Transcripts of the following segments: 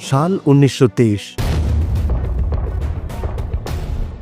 সাল উনিশশো তেইশ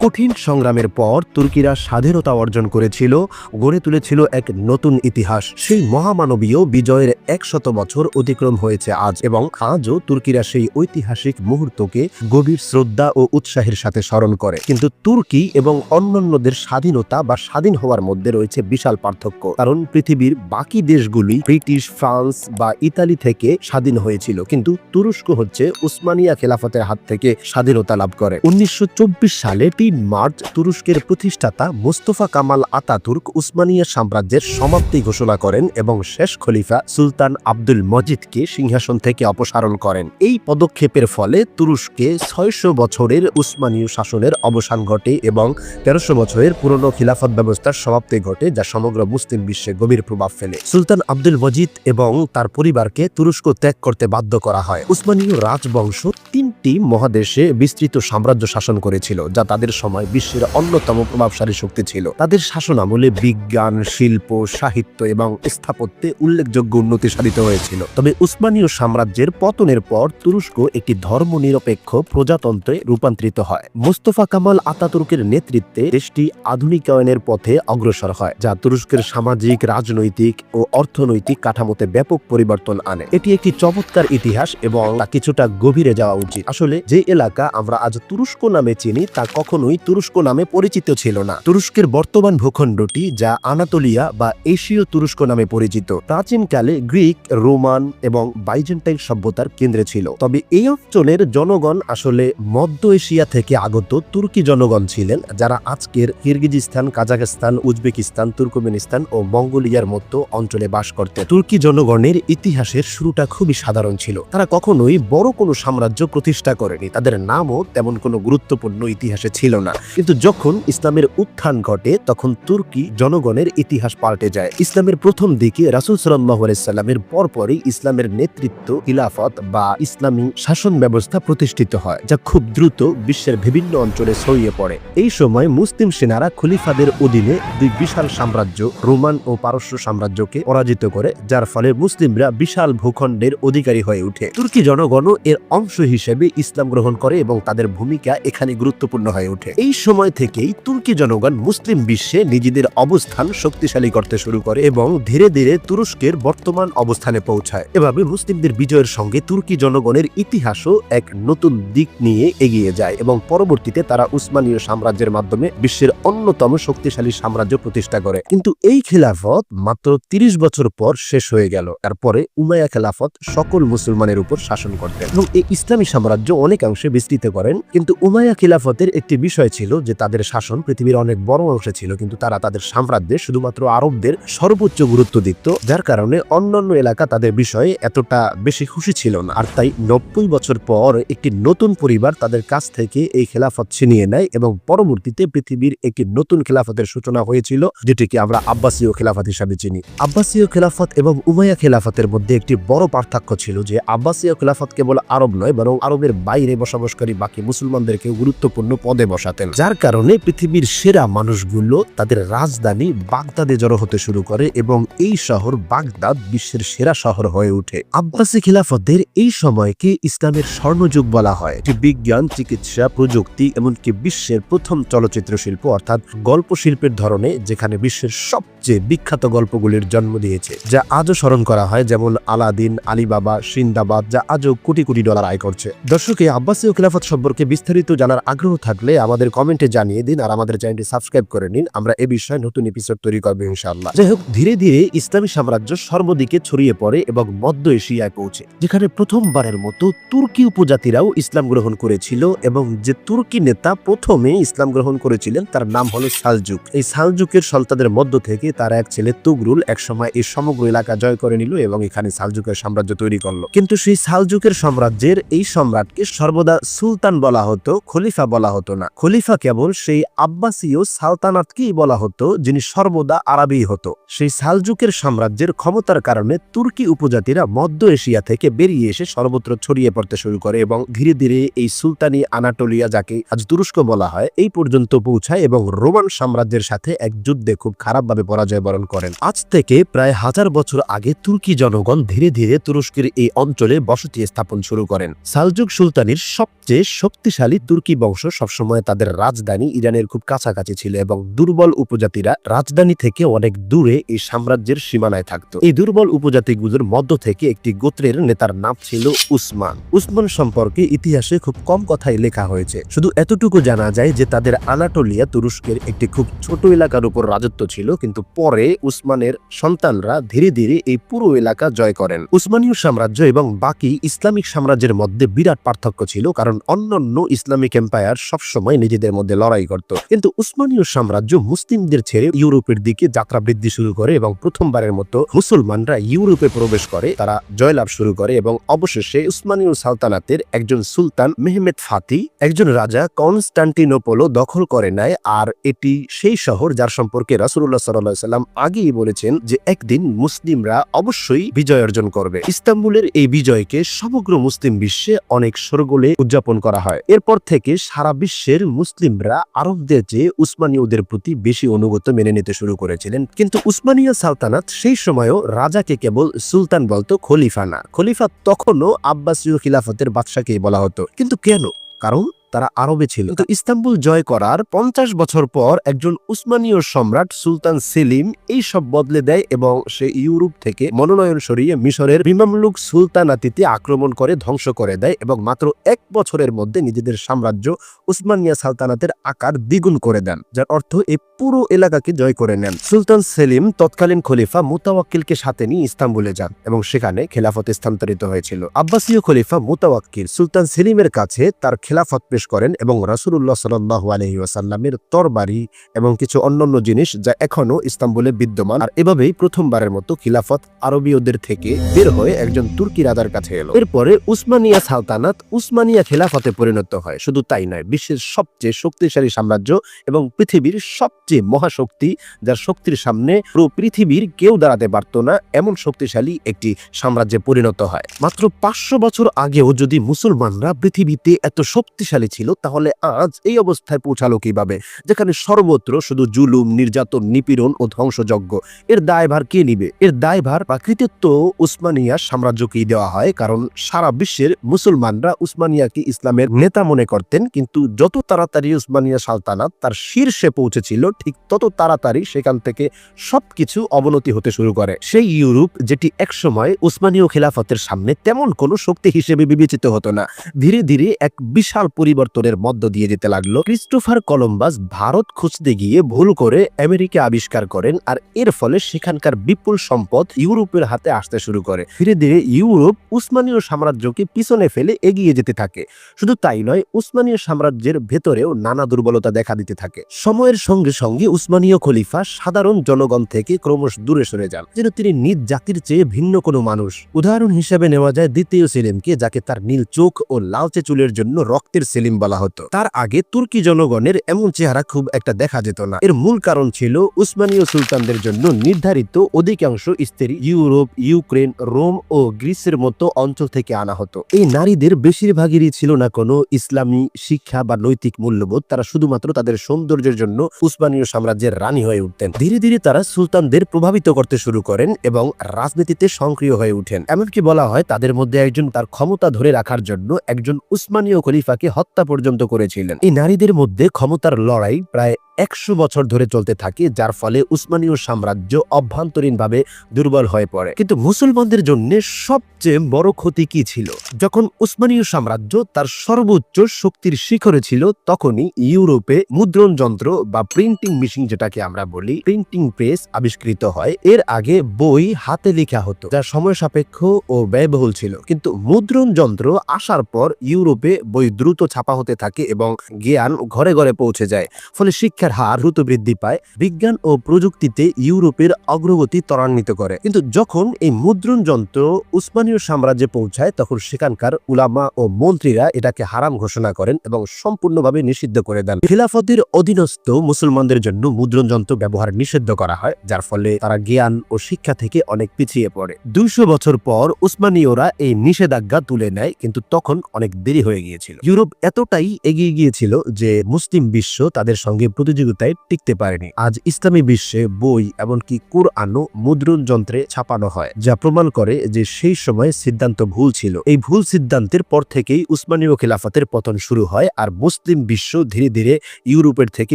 কঠিন সংগ্রামের পর তুর্কিরা স্বাধীনতা অর্জন করেছিল, গড়ে তুলেছিল এক নতুন ইতিহাস। সেই মহামানবীয় বিজয়ের একশত বছর অতিক্রম হয়েছে আজ এবং আজও তুর্কিরা সেই ঐতিহাসিক মুহূর্তকে গভীর শ্রদ্ধা ও উৎসাহের সাথে স্মরণ করে। কিন্তু তুর্কি এবং অন্যান্যদের স্বাধীনতা বা স্বাধীন হওয়ার মধ্যে রয়েছে বিশাল পার্থক্য। কারণ পৃথিবীর বাকি দেশগুলি ব্রিটিশ, ফ্রান্স বা ইতালি থেকে স্বাধীন হয়েছিল। কিন্তু তুরস্ক হচ্ছে উসমানিয়া খেলাফতের হাত থেকে স্বাধীনতা লাভ করে। উনিশশো চব্বিশ সালে তিন মার্চ তুরস্কের প্রতিষ্ঠাতা মোস্তফা কামাল আতাতুর্ক উসমানিয়া সাম্রাজ্যের সমাপ্তি ঘোষণা করেন এবং শেষ খলিফা সুলতান আব্দুল মজিদকে সিংহাসন থেকে অপসারণ করেন। এই পদক্ষেপের ফলে তুরস্কে ছয়শো বছরের উসমানীয় শাসনের অবসান ঘটে এবং তেরোশো বছরের পুরনো খিলাফত ব্যবস্থার সমাপ্তি ঘটে, যা সমগ্র মুসলিম বিশ্বে গভীর প্রভাব ফেলে। সুলতান আব্দুল মজিদ এবং তার পরিবারকে তুরস্ক ত্যাগ করতে বাধ্য করা হয়। উসমানীয় রাজবংশ তিনটি মহাদেশে বিস্তৃত সাম্রাজ্য শাসন করেছিল, যা তাদের সময় বিশ্বের অন্যতম প্রভাবশালী শক্তি ছিল। তাদের শাসন আমলে বিজ্ঞান, শিল্প, সাহিত্য এবং স্থাপত্যে উল্লেখযোগ্য উন্নতি সাধিত হয়েছিল। তবে উসমানীয় সাম্রাজ্যের পতনের পর তুরস্ক একটি ধর্মনিরপেক্ষ প্রজাতন্ত্রে রূপান্তরিত হয়। মোস্তফা কামাল আতাতুর্কের নেতৃত্বে দেশটি আধুনিকায়নের পথে অগ্রসর হয়, যা তুরস্কের সামাজিক, রাজনৈতিক ও অর্থনৈতিক কাঠামোতে ব্যাপক পরিবর্তন আনে। এটি একটি চমৎকার ইতিহাস এবং কিছুটা গভীরে যাওয়া উচিত। আসলে যে এলাকা আমরা আজ তুরস্ক নামে চিনি তা কখনোই তুরস্ক নামে পরিচিত ছিল না। তুরস্কের বর্তমান ভূখণ্ডটি, যা আনাতোলিয়া বা এশীয় তুরস্ক নামে পরিচিত, প্রাচীনকালে গ্রিক, রোমান এবং বাইজেন্টাইন সভ্যতার কেন্দ্রে ছিল। তবে এই অঞ্চলের জনগণ আসলে মধ্য এশিয়া থেকে আগত তুর্কি জনগণ ছিলেন, যারা আজকের কিরগিজিস্তান কাজাকিস্তান উজবেকিস্তান, তুর্কমেনিস্তান ও মঙ্গোলিয়ার মতো অঞ্চলে বাস করতেন। তুর্কি জনগণের ইতিহাসের শুরুটা খুবই সাধারণ ছিল। তারা কখনোই বড় কোনো সাম্রাজ্য প্রতিষ্ঠা করেনি। তাদের নামও তেমন কোনো গুরুত্বপূর্ণ ইতিহাসে ছিল না। কিন্তু যখন ইসলামের উত্থান ঘটে, তখন তুর্কি জনগণের ইতিহাস পাল্টে যায়। ইসলামের প্রথম দিকে রাসুল আলাইসাল্লামের পরপরই ইসলামের নেতৃত্ব, খিলাফত বা ইসলামী শাসন ব্যবস্থা প্রতিষ্ঠিত হয়, যা খুব দ্রুত বিশ্বের বিভিন্ন অঞ্চলে ছড়িয়ে পড়ে। এই সময় মুসলিম সেনারা খলিফাদের অধীনে দুই বিশাল সাম্রাজ্য, রোমান ও পারস্য সাম্রাজ্যকে পরাজিত করে, যার ফলে মুসলিমরা বিশাল ভূখণ্ডের অধিকারী হয়ে ওঠে। তুর্কি জনগণও এর অংশ হিসেবে ইসলাম গ্রহণ করে এবং তাদের ভূমিকা এখানে গুরুত্বপূর্ণ হয়ে ওঠে। এই সময় থেকেই তুর্কি জনগণ মুসলিম বিশ্বে নিজেদের অবস্থান শক্তিশালী করতে শুরু করে এবং ধীরে ধীরে তুরস্কের বর্তমান অবস্থানে পৌঁছায়। এভাবে মুসলিমদের বিজয়ের সঙ্গে তুর্কি জনগণের ইতিহাসও এক নতুন দিক নিয়ে এগিয়ে যায় এবং পরবর্তীতে তারা উসমানীয় সাম্রাজ্যের মাধ্যমে বিশ্বের অন্যতম শক্তিশালী সাম্রাজ্য প্রতিষ্ঠা করে। কিন্তু এই খিলাফত মাত্র তিরিশ বছর পর শেষ হয়ে গেল। তারপরে উমায়া খেলাফত সকল মুসলমানের উপর শাসন করতেন। এবং এই ইসলামী সাম্রাজ্য অনেকাংশে বিস্তৃত করেন। কিন্তু উমায়া খিলাফতের একটি বিষয় ছিল যে তাদের শাসন পৃথিবীর অনেক বড় অংশে ছিল, কিন্তু তারা তাদের সাম্রাজ্যে শুধুমাত্র আরবদের সর্বোচ্চ গুরুত্ব দিত, যার কারণে অন্যান্য এলাকা তাদের বিষয়ে এতটা বেশি খুশি ছিল না। আর তাই নব্বই বছর পর একটি নতুন পরিবার তাদের কাছ থেকে এই খেলাফত ছিনিয়ে নেয় এবং পরবর্তীতে পৃথিবীর একটি নতুন খেলাফতের সূচনা হয়েছিল, যেটিকে আমরা আব্বাসীয় খেলাফত হিসাবে চিনি। আব্বাসীয় খেলাফত এবং উমাইয়া খেলাফতের মধ্যে একটি বড় পার্থক্য ছিল যে আব্বাসীয় খেলাফত কেবল আরব নয়, বরং আরবের বাইরে বসবাসকারী বাকি মুসলমানদেরকে গুরুত্বপূর্ণ পদে বসাতেন যার কারণে পৃথিবীর সেরা মানুষগুলো তাদের রাজধানী বাগদাদে জড়ো হতে শুরু করে এবং এই শহর বাগদাদ বিশ্বের সেরা শহর হয়ে ওঠে। আব্বাসী খিলাফতের এই সময়কে ইসলামের স্বর্ণযুগ বলা হয়। বিজ্ঞান, চিকিৎসা, প্রযুক্তি, এমনকি বিশ্বের প্রথম চলচ্চিত্র শিল্প অর্থাৎ গল্প শিল্পের ধরনে যেখানে বিশ্বের সবচেয়ে বিখ্যাত গল্পগুলির জন্ম দিয়েছে, যা আজও স্মরণ করা হয়, যেমন আলাদিন, আলিবাবা, সিন্দাবাদ, যা আজও কোটি কোটি ডলার আয় করছে। দর্শকে আব্বাসীয় খিলাফত সম্পর্কে বিস্তারিত জানার আগ্রহ থাকলে আমাদের কমেন্টে জানিয়ে দিন আর আমাদের চ্যানেলটি সাবস্ক্রাইব করে নিন। আমরা এ বিষয়ে নতুন এপিসোড তৈরি করব ইনশাআল্লাহ। যাই হোক, ধীরে ধীরে ইসলামী সাম্রাজ্য সর্বদিকে ছড়িয়ে পড়ে এবং মধ্য এশিয়ায় পৌঁছে, যেখানে প্রথমবারের মতো তুর্কি উপজাতিরাও ইসলাম গ্রহণ করেছিল এবং যে তুর্কি নেতা প্রথমে ইসলাম গ্রহণ করেছিলেন, তার নাম হলো সালজুক। এই সালজুকের সন্তানদের মধ্য থেকে তার এক ছেলে তুগরুল একসময় এই সমগ্র এলাকা জয় করে নিল এবং এখানে সালজুকের সাম্রাজ্য তৈরি করল। কিন্তু সেই সালজুকের সাম্রাজ্যের এই সম্রাটকে সর্বদা সুলতান বলা হতো, খলিফা বলা হতো না। খলিফা কেবল সেই আব্বাসীয় সালতানাতকেই বলা হতো, যিনি সর্বদা আরবি হতো। সেই সালজুকের সাম্রাজ্যের ক্ষমতার কারণে তুর্কি উপজাতিরা মধ্য এশিয়া থেকে বেরিয়ে এসে সর্বত্র ছড়িয়ে পড়তে শুরু করে এবং ধীরে ধীরে এই সুলতানি আনাটোলিয়া, যাকে আজ তুরস্ক বলা হয়, এই পর্যন্ত পৌঁছায় এবং রোমান সাম্রাজ্যের সাথে এক যুদ্ধে খুব খারাপভাবে পরাজয় বরণ করেন। আজ থেকে প্রায় হাজার বছর আগে তুর্কি জনগণ ধীরে ধীরে তুরস্কের এই অঞ্চলে বসতি স্থাপন শুরু করেন। সালজুক সুলতানির সবচেয়ে শক্তিশালী তুর্কি বংশ সবসময় তাদের রাজধানী ইরানের খুব কাছাকাছি ছিল এবং দুর্বল উপজাতিরা রাজধানী থেকে অনেক দূরে এই সাম্রাজ্যের সীমানায় থাকত। এই দুর্বল উপজাতিগুলোর মধ্য থেকে একটি গোত্রের নেতার নাম ছিল উসমান। উসমান সম্পর্কে ইতিহাসে খুব কম কথাই লেখা হয়েছে। শুধু এতটুকু জানা যায় যে তাদের আনাটোলিয়া তুরস্কের একটি খুব ছোট এলাকার উপর রাজত্ব ছিল, কিন্তু পরে উসমানের সন্তানরা ধীরে ধীরে এই পুরো এলাকা জয় করেন। উসমানীয় সাম্রাজ্য এবং বাকি ইসলামিক সাম্রাজ্যের মধ্যে বিরাট পার্থক্য ছিল, কারণ অন্যান্য ইসলামিক এম্পায়ার সবসময় নিজেদের মধ্যে লড়াই করত। কিন্তু উসমানীয় সাম্রাজ্য মুসলিমদের ছেড়ে ইউরোপের দিকে যাত্রা বৃদ্ধি শুরু করে এবং প্রথমবারের মতো মুসলমানরা ইউরোপে প্রবেশ করে, তারা জয়লাভ শুরু করে এবং অবশেষে উসমানীয় সালতানাতের একজন সুলতান মেহমেদ ফাতি, একজন রাজা কনস্টান্টিনোপোলো দখল করে নেয় আর এটি সেই শহর যার সম্পর্কে রাসুল্লাহ সাল্লাহ সাল্লাম আগেই বলেছেন যে একদিন মুসলিমরা অবশ্যই বিজয় অর্জন করবে। ইস্তাম্বুলের এই বিজয়কে সমগ্র মুসলিম বিশ্বে অনেক সরগোলে উদযাপন করা হয়। এরপর থেকে সারা বিশ্বের মুসলিমরা আরবদের চেয়ে উসমানীয়দের প্রতি বেশি অনুগত মেনে নিতে শুরু করেছিলেন। কিন্তু উসমানীয় সালতানাত সেই সময়ও রাজাকে কেবল সুলতান বলতো খলিফা না। খলিফা তখনও আব্বাসীয় খিলাফতের বাদশাকেই বলা হতো। কিন্তু কেন? কারণ তারা আরবে ছিল। তো ইস্তাম্বুল জয় করার পঞ্চাশ বছর পর একজন উসমানীয় সম্রাট সুলতান সেলিম এই সব বদলে দেয় এবং সে ইউরোপ থেকে মনোনয়ন সরিয়ে মিশরের বিমামলুক সুলতানাতিতে আক্রমণ করে ধ্বংস করে দেয় এবং মাত্র এক বছরের মধ্যে নিজেদের সাম্রাজ্য উসমানিয়া সালতানাতের আকার দ্বিগুণ করে দেন, যার অর্থ এই পুরো এলাকাকে জয় করে নেন। সুলতান সেলিম তৎকালীন খলিফা মুতাওয়াক্কিলকে সাথে নিয়ে ইস্তাম্বুলে যান এবং সেখানে খেলাফত স্থানান্তরিত হয়েছিল। আব্বাসীয় খলিফা মুতাওয়াক্কিল সুলতান সেলিমের কাছে তার খেলাফত পেশ করেন এবং রাসুল্লাহ সাল্লাহ আলহি ওয়াসাল্লামের তরবারি এবং কিছু অন্যান্য জিনিস যা এখনও ইস্তাম্বুলে বিদ্যমান। আর এভাবেই প্রথমবারের মতো খিলাফত আরবীয়দের থেকে বের হয়ে একজন তুর্কি রাজার কাছে এলো। এরপরে উসমানিয়া সালতানাত উসমানিয়া খেলাফতে পরিণত হয়। শুধু তাই নয়, বিশ্বের সবচেয়ে শক্তিশালী সাম্রাজ্য এবং পৃথিবীর সবচেয়ে মহাশক্তি, যার শক্তির সামনে পুরো পৃথিবীর কেউ দাঁড়াতে পারত না, এমন শক্তিশালী একটি সাম্রাজ্যে পরিণত হয়। মাত্র পাঁচশো বছর আগেও যদি মুসলমানরা পৃথিবীতে এত শক্তিশালী ছিল, তাহলে আজ এই অবস্থায় পৌঁছালো কীভাবে? যেখানে সর্বত্র শুধু জুলুম, নির্যাতন, নিপীড়ন ও ধ্বংসযজ্ঞ। এর দায়ভার কে নিবে? এর দায়ভার বা কৃতিত্ব উসমানিয়া সাম্রাজ্যকেই দেওয়া হয়, কারণ সারা বিশ্বের মুসলমানরা উসমানিয়াকে ইসলামের নেতা মনে করতেন, কিন্তু যত তাড়াতাড়ি উসমানিয়া সালতানাত তার শীর্ষে পৌঁছেছিল, ঠিক তত তাড়াতাড়ি সেখান থেকে সবকিছু অবনতি হতে শুরু করে। সেই ইউরোপ যেটি একসময় উসমানীয় খেলাফতের সামনে তেমন কোনো শক্তি হিসেবে বিবেচিত হতো না। ধীরে ধীরে এক বিশাল পরিবর্তনের মধ্য দিয়ে যেতে লাগল, ক্রিস্টোফার কলম্বাস ভারত খুঁজতে গিয়ে ভুল করে আমেরিকা আবিষ্কার করেন আর এর ফলে সেখানকার বিপুল সম্পদ ইউরোপের হাতে আসতে শুরু করে। ধীরে ধীরে ইউরোপ উসমানীয় সাম্রাজ্যকে পিছনে ফেলে এগিয়ে যেতে থাকে। শুধু তাই নয়, উসমানীয় সাম্রাজ্যের ভেতরেও নানা দুর্বলতা দেখা দিতে থাকে। সময়ের সঙ্গে সঙ্গে উসমানীয় খলিফা সাধারণ জনগণ থেকে ক্রমশ দূরে সরে যান, যেন তিনি নিজ জাতির চেয়ে ভিন্ন কোনো মানুষ। উদাহরণ হিসেবে নেওয়া যায় দ্বিতীয় সেলিমকে, যাকে তার নীল চোখ ও লালচে চুলের জন্য রক্তের সেলিম বলা হতো। তার আগে তুর্কি জনগণের এমন চেহারা খুব একটা দেখা যেত না। এর মূল কারণ ছিল উসমানীয় সুলতানদের জন্য নির্ধারিত অধিকাংশ স্ত্রী ইউরোপ, ইউক্রেন, রোম ও গ্রিসের মতো অঞ্চল থেকে আনা হতো। এই নারীদের বেশিরভাগেরই ছিল না কোনো ইসলামী শিক্ষা বা নৈতিক মূল্যবোধ। তারা শুধুমাত্র তাদের সৌন্দর্যের জন্য উসমানীয় সাম্রাজ্যের রানী হয়ে উঠতেন। ধীরে ধীরে তারা সুলতানদের প্রভাবিত করতে শুরু করেন এবং রাজনীতিতে সক্রিয় হয়ে উঠেন এমনকি বলা হয় তাদের মধ্যে একজন তার ক্ষমতা ধরে রাখার জন্য একজন উসমানীয় খলিফাকে হত্যা পর্যন্ত করেছিলেন। এই নারীদের মধ্যে ক্ষমতার লড়াই প্রায় একশো বছর ধরে চলতে থাকে, যার ফলে উসমানীয় সাম্রাজ্য অভ্যন্তরীণভাবে দুর্বল হয়ে পড়ে। কিন্তু মুসলমানদের জন্য সবচেয়ে বড় ক্ষতি কি ছিল? যখন উসমানীয় সাম্রাজ্য তার সর্বোচ্চ শক্তির শিখরে ছিল, তখনই ইউরোপে মুদ্রণ যন্ত্র বা প্রিন্টিং মেশিন যেটাকে আমরা বলি, প্রিন্টিং প্রেস আবিষ্কৃত হয়। এর আগে বই হাতে লেখা হতো, যা সময় সাপেক্ষ ও ব্যয়বহুল ছিল। কিন্তু মুদ্রণ যন্ত্র আসার পর ইউরোপে বই দ্রুত ছাপা ছাপা হতে থাকে এবং জ্ঞান ঘরে ঘরে পৌঁছে যায়। ফলে শিক্ষার হার দ্রুত বৃদ্ধি পায়। বিজ্ঞান ও প্রযুক্তিতে ইউরোপের অগ্রগতি ত্বরান্বিত করে। কিন্তু যখন এই মুদ্রণ যন্ত্র উসমানীয় সাম্রাজ্যে পৌঁছায়, তখন সেখানকার উলামা ও মন্ত্রীরা এটাকে হারাম ঘোষণা করেন এবং সম্পূর্ণভাবে নিষিদ্ধ করে দেন। খিলাফতের অধীনস্থ মুসলমানদের জন্য মুদ্রণ যন্ত্র ব্যবহার নিষিদ্ধ করা হয়, যার ফলে তারা জ্ঞান ও শিক্ষা থেকে অনেক পিছিয়ে পড়ে। দুইশো বছর পর উসমানীয়রা এই নিষেধাজ্ঞা তুলে নেয়, কিন্তু তখন অনেক দেরি হয়ে গিয়েছিল। ইউরোপ এতটাই এগিয়ে গিয়েছিল যে মুসলিম বিশ্ব তাদের সঙ্গে প্রতিযোগিতায় টিকতে পারেনি। আজ ইসলামী বিশ্বে বই এমনকি কুরআনও মুদ্রণ যন্ত্রে ছাপানো হয়, যা প্রমাণ করে যে সেই সময় সিদ্ধান্ত ভুল ছিল। এই ভুল সিদ্ধান্তের পর থেকেই উসমানীয় খিলাফতের পতন শুরু হয় আর মুসলিম বিশ্ব ধীরে ধীরে ইউরোপের থেকে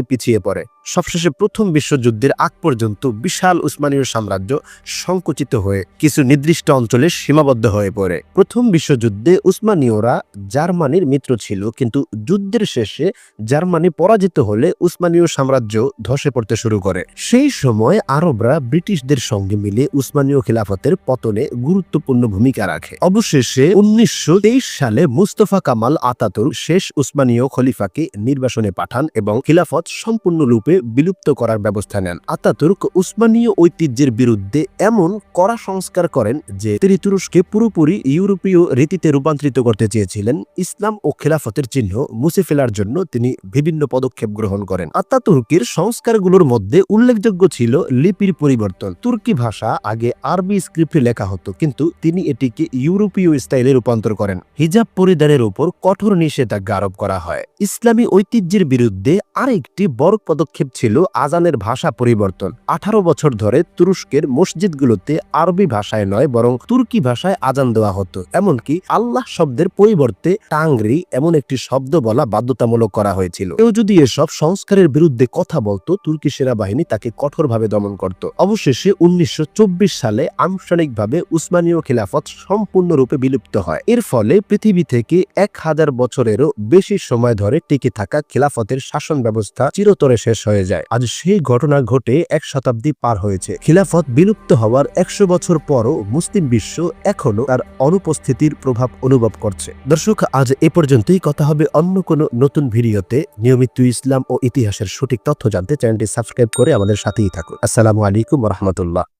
পিছিয়ে পড়ে। সবশেষে প্রথম বিশ্বযুদ্ধের আগ পর্যন্ত বিশাল উসমানীয় সাম্রাজ্য সংকুচিত হয়ে কিছু নির্দিষ্ট অঞ্চলে সীমাবদ্ধ হয়ে পড়ে। প্রথম বিশ্বযুদ্ধে উসমানীয়রা জার্মানির মিত্র ছিল, কিন্তু যুদ্ধের শেষে জার্মানি পরাজিত হলে উসমানীয় সাম্রাজ্য ধসে পড়তে শুরু করে। সেই সময় আরবরা ব্রিটিশদের সঙ্গে মিলে উসমানীয় খিলাফতের পতনে গুরুত্বপূর্ণ ভূমিকা রাখে। অবশেষে উনিশশো সালে মুস্তফা কামাল আতাতুর শেষ উসমানীয় খলিফাকে নির্বাসনে পাঠান এবং খিলাফত সম্পূর্ণরূপে বিলুপ্ত করার ব্যবস্থা নেন। আতাতুর্ক উসমানীয় ঐতিহ্যের বিরুদ্ধে এমন কড়া সংস্কার করেন যে তিনি তুরস্কে পুরোপুরি ইউরোপীয় রীতিতে রূপান্তরিত করতে চেয়েছিলেন। ইসলাম ও খেলাফতের চিহ্ন মুছে ফেলার জন্য তিনি বিভিন্ন পদক্ষেপ গ্রহণ করেন। আত্মাতুর্কির সংস্কারগুলোর মধ্যে উল্লেখযোগ্য ছিল লিপির পরিবর্তন। তুর্কি ভাষা আগে আরবি স্ক্রিপ্টে লেখা হতো, কিন্তু তিনি এটিকে ইউরোপীয় স্টাইলে রূপান্তর করেন। হিজাব পরিধানের উপর কঠোর নিষেধাজ্ঞা আরোপ করা হয়। ইসলামী ঐতিহ্যের বিরুদ্ধে আরেকটি বড় পদক্ষেপ ছিল আজানের ভাষা পরিবর্তন। আঠারো বছর ধরে তুরস্কের মসজিদগুলোতে আরবি ভাষায় নয়, বরং তুর্কি ভাষায় আজান দেওয়া হতো। এমনকি আল্লাহ শব্দের পরিবর্তে টাংরি এমন একটি শব্দ বলা বাধ্যতামূলক করা হয়েছিল। কেউ যদি এসব সংস্কারের বিরুদ্ধে কথা বলতো, তুর্কি সেনাবাহিনী তাকে কঠোরভাবে দমন করত। অবশেষে উনিশশো চব্বিশ সালে আনুষ্ঠানিকভাবে উসমানীয় খিলাফত সম্পূর্ণরূপে বিলুপ্ত হয়। এর ফলে পৃথিবী থেকে এক হাজার বছরেরও বেশি সময় ধরে টিকে থাকা খিলাফতের শাসন ব্যবস্থা চিরতরে শেষ হয়ে যায়। আজ সেই ঘটনা ঘটে এক শতাব্দী পার হয়েছে। খিলাফত বিলুপ্ত হওয়ার একশো বছর পরও মুসলিম বিশ্ব এখনও তার অনুপস্থিতির প্রভাব অনুভব করছে। দর্শক, আজ এ পর্যন্তই। কথা হবে অন্য কোনো নতুন ভিডিওতে নিয়মিত ইসলাম ও ইতিহাসের সঠিক তথ্য জানতে চ্যানেলটি সাবস্ক্রাইব করে আমাদের সাথেই থাকুন। আসসালামু আলাইকুম রহমতুল্লাহ।